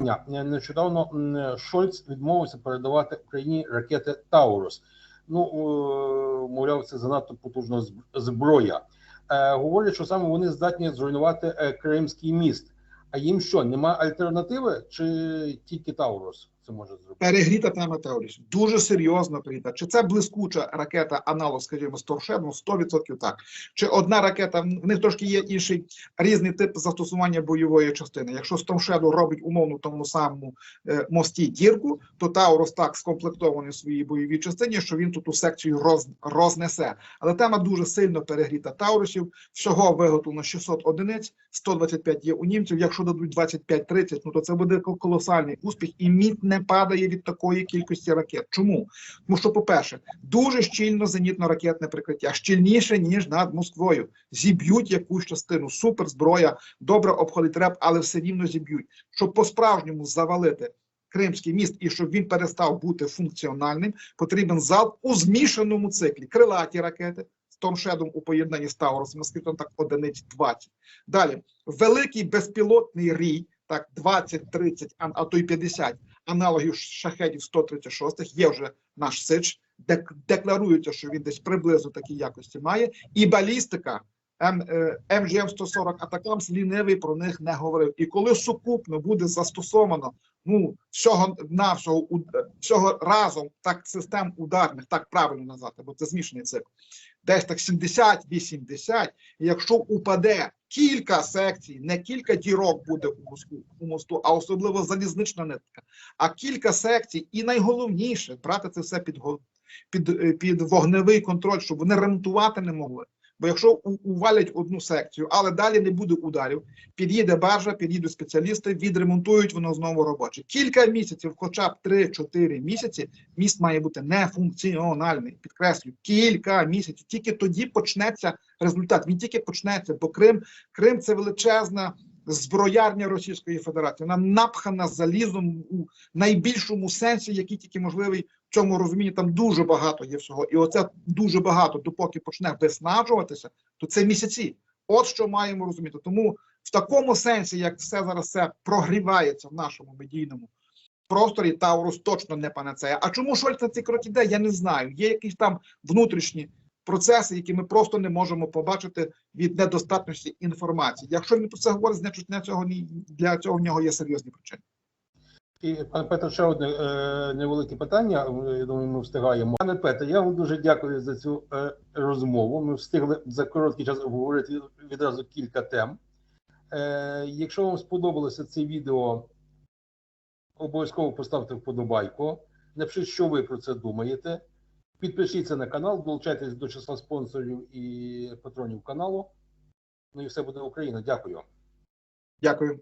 Ня, Нещодавно м, Шольц відмовився передавати Україні ракети Таурус. Ну, е, мовляв, це занадто потужна зброя. Е, Говорять, що саме вони здатні зруйнувати е, Кримський міст. А їм що, нема альтернативи, чи тільки Таурус це може зробити? Перегріта тема Тауріс. Дуже серйозно перегріта. Чи це блискуча ракета, аналог, скажімо, з Торшеду? 100% так. Чи одна ракета, в них трошки є інший різний тип застосування бойової частини. Якщо Стомшеду робить умовно тому самому е, мості дірку, то Таурус так скомплектований в своїй бойовій частині, що він тут ту секцію роз, рознесе. Але тема дуже сильно перегріта Таурусів. Всього виготовлено 600 одиниць, 125 є у німців. Якщо дадуть 25-30, ну то це буде колосальний успіх, і міт падає від такої кількості ракет. Чому? Тому що, по-перше, дуже щільно зенітно-ракетне прикриття, щільніше ніж над Москвою. Зіб'ють якусь частину, суперзброя, добре обходить реп, але все рівно зіб'ють. Щоб по-справжньому завалити. Кримський міст і щоб він перестав бути функціональним, потрібен залп у змішаному циклі. Крилаті ракети з Томшедом у поєднанні з Таурусом, наскільки так одиниць 20. Далі великий безпілотний рій, так 20, 30, а, а то й 50 аналогів шахедів 136 є вже наш сич, дек, декларується, що він десь приблизно такі якості має, і балістика. Е, МГМ 140 Атакамс лінивий про них не говорив. І коли сукупно буде застосовано ну всього навсього всього разом так систем ударних, так правильно назвати, бо це змішаний цикл, десь так 70-80, і якщо упаде кілька секцій, не кілька дірок буде у мосту, у мосту, а особливо залізнична нитка, а кілька секцій, і найголовніше брати це все під, під, е, під вогневий контроль, щоб вони ремонтувати не могли. Бо якщо увалять одну секцію, але далі не буде ударів, під'їде баржа, під'їдуть спеціалісти, відремонтують воно знову робоче. Кілька місяців, хоча б 3-4 місяці, міст має бути нефункціональний. Підкреслюю, кілька місяців. Тільки тоді почнеться результат. Він тільки почнеться, бо Крим, Крим це величезна зброярня Російської Федерації. Вона напхана залізом у найбільшому сенсі, який тільки можливий цьому розумінні. Там дуже багато є всього, і оце дуже багато, допоки почне виснажуватися, то це місяці. От що маємо розуміти. Тому в такому сенсі, як все зараз все прогрівається в нашому медійному просторі, Таурус точно не панацея. А чому Шольц на цей крок іде? Я не знаю. Є якісь там внутрішні процеси, які ми просто не можемо побачити від недостатності інформації. Якщо він про це говорить, значить для цього в нього є серйозні причини. І пане Петро, ще одне е, невелике питання. е, Я думаю, ми встигаємо. Пане Петро, я вам дуже дякую за цю е, розмову. Ми встигли за короткий час обговорити відразу кілька тем. Е, якщо вам сподобалося це відео, обов'язково поставте вподобайку. Напишіть, що ви про це думаєте. Підпишіться на канал, долучайтесь до числа спонсорів і патронів каналу. Ну і все буде Україна. Дякую. Дякую.